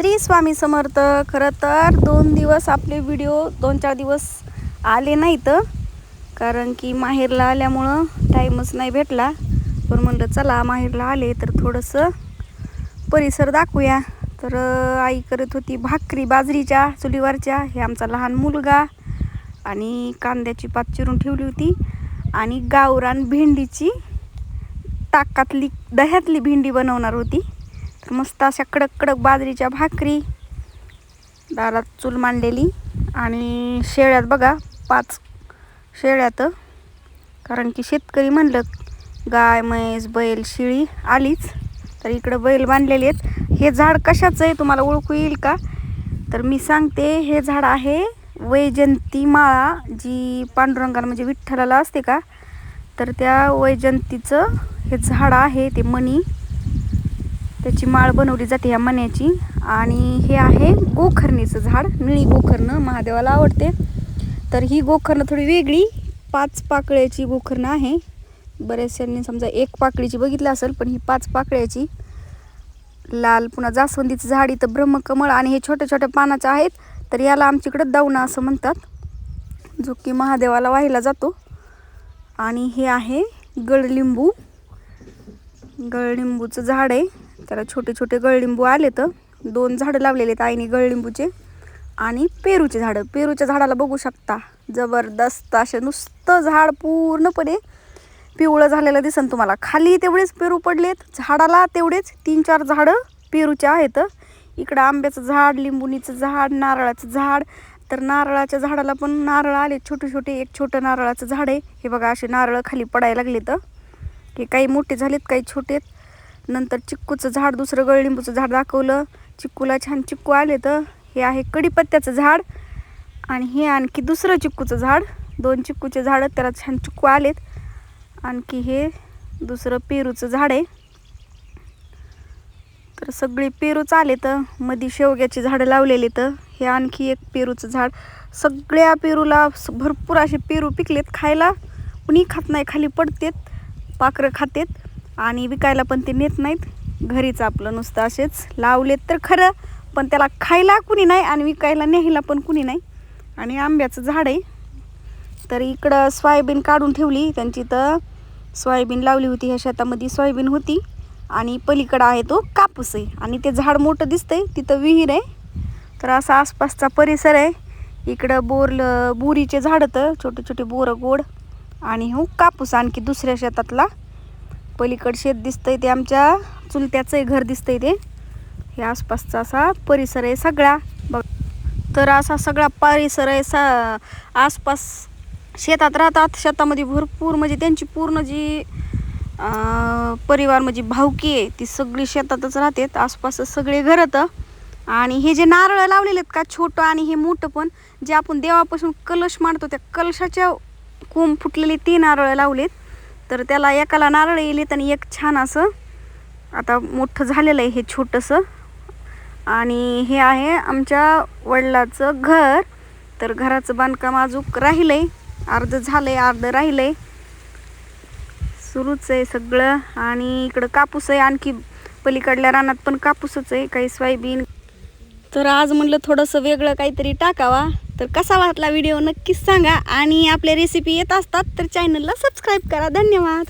श्री स्वामी समर्थ. खरं तर दोन दिवस आपले व्हिडिओ दोन चार दिवस आले नाहीत. कारण की माहेरला आल्यामुळं टाईमच नाही भेटला. पण म्हणलं चला माहेरला आले तर थोडंसं परिसर दाखवूया. तर आई करत होती भाकरी बाजरीच्या चुलीवरच्या. हे आमचा लहान मुलगा आणि कांद्याची पात चिरून ठेवली होती. आणि गावरान भेंडीची ताकातली दह्यातली भेंडी बनवणार होती. तर मस्त अशा कडक कडक बाजरीच्या भाकरी दारात चूल मांडलेली आणि शेळ्यात बघा पाच शेळ्यात. कारण की शेतकरी म्हणलं गाय म्हैस बैल शिळी आलीच तर इकडं बैल बांधलेले आहेत. हे झाड कशाचं आहे तुम्हाला ओळखू येईल का? तर मी सांगते हे झाड आहे वैजंती माळा जी पांडुरंगाला म्हणजे विठ्ठलाला असते का? तर त्या वैजंतीचं हे झाड आहे ते मणी. त्याची माळ बनवली जाते ह्या मण्याची. आणि हे आहे गोखरणीचं झाड. निळी गोखरणं महादेवाला आवडते. तर ही गोखरणं थोडी वेगळी. पाच पाकळ्याची गोखरणं आहे. बऱ्याचशांनी समजा एक पाकळीची बघितलं असेल पण ही पाच पाकळ्याची लाल पुन्हा जास्वंदीचं झाड इथं ब्रह्मकमळ आणि हे छोट्या छोट्या पानाचं आहेत. तर याला आमच्याकडं दावणा असं म्हणतात जो की महादेवाला वाहिला जातो. आणि हे आहे गडलिंबू गळलिंबूचं झाड आहे. त्याला छोटे छोटे गळलिंबू आले तर दोन झाडं लावलेले आहेत आईने गळलिंबूचे आणि पेरूचे झाडं. पेरूच्या झाडाला बघू शकता जबरदस्त असे नुसतं झाड पूर्णपणे पिवळं झालेलं दिसन तुम्हाला. खाली तेवढेच पेरू पडलेत झाडाला तेवढेच तीन चार झाडं पेरूचे आहेत. इकडं आंब्याचं झाड लिंबुनीचं झाड नारळाचं झाड. तर नारळाच्या झाडाला पण नारळ आले छोटे छोटे एक छोटं नारळाचं झाड आहे. हे बघा असे नारळ खाली पडायला लागले तर हे काही मोठे झालेत काही छोटे आहेत नंतर चिक्कूचं झाड दुसरं गळलिंबूचं झाड दाखवलं. चिक्कूला छान चिक्कू आले तर हे आहे कडीपत्त्याचं झाड आणि हे आणखी दुसरं चिक्कूचं झाड. दोन चिक्कूचे झाड त्याला छान चिक्कू आलेत. आणखी हे दुसरं पेरूचं झाड आहे. तर सगळे पेरूच आले तर मधी शेवग्याची झाडं लावलेली तर हे आणखी एक पेरूचं झाड. सगळ्या पेरूला भरपूर असे पेरू पिकलेत खायला. कुणी खात नाही खाली पडतेत पाखरं खातेत. आणि विकायला पण ते नेत नाहीत. घरीच आपलं नुसतं असेच. लावलेत तर खरं पण त्याला खायला कुणी नाही आणि विकायला न्यायला पण कुणी नाही. आणि आंब्याचं झाड आहे. तर इकडं सोयाबीन काढून ठेवली. त्यांची तर सोयाबीन लावली होती. ह्या शेतामध्ये सोयाबीन होती. आणि पलीकडं आहे तो कापूस आहे. आणि ते झाड मोठं दिसतंय. तिथं विहीर आहे. तर असा आसपासचा परिसर आहे. इकडं बोरल बोरीचे झाडं तर छोटे छोटे बोरं गोड. आणि हो कापूस आणखी दुसऱ्या शेतातला पलीकड शेत दिसतंय ते आमच्या चुलत्याचं घर दिसतंय ते. हे आसपासचा असा परिसर आहे सगळा. बघ. तर असा सगळा परिसर आहे सा आसपास शेतात राहतात. शेतामध्ये भरपूर म्हणजे त्यांची पूर्ण जी परिवार म्हणजे भावकी आहे ती सगळी शेतातच राहते. आसपास सगळे घरत आणि हे जे नारळ लावलेले आहेत का छोटं आणि हे मोठं पण जे आपण देवापासून कलश मांडतो त्या कलशाच्या कोंब फुटलेले ते नारळ लावलेत. तर त्याला एकाला नारळ येईल आणि एक छान असं आता मोठं झालेलं आहे हे छोटंसं. आणि हे आहे आमच्या वडिलाचं घर. तर घराचं बांधकाम अजूक राहिलं आहे अर्धं झालं अर्ध अर्धं अर्ध आहे सुरूच आहे सगळं. आणि इकडं कापूस आहे. आणखी पलीकडल्या रानात पण कापूसच आहे. काही सोयाबीन. तर आज म्हणलं थोडंसं वेगळं काहीतरी टाकावा. तर कसा वाटला व्हिडिओ नक्कीच सांगा आणि आपल्या रेसिपी येत असतात तर चॅनलला सबस्क्राईब करा. धन्यवाद.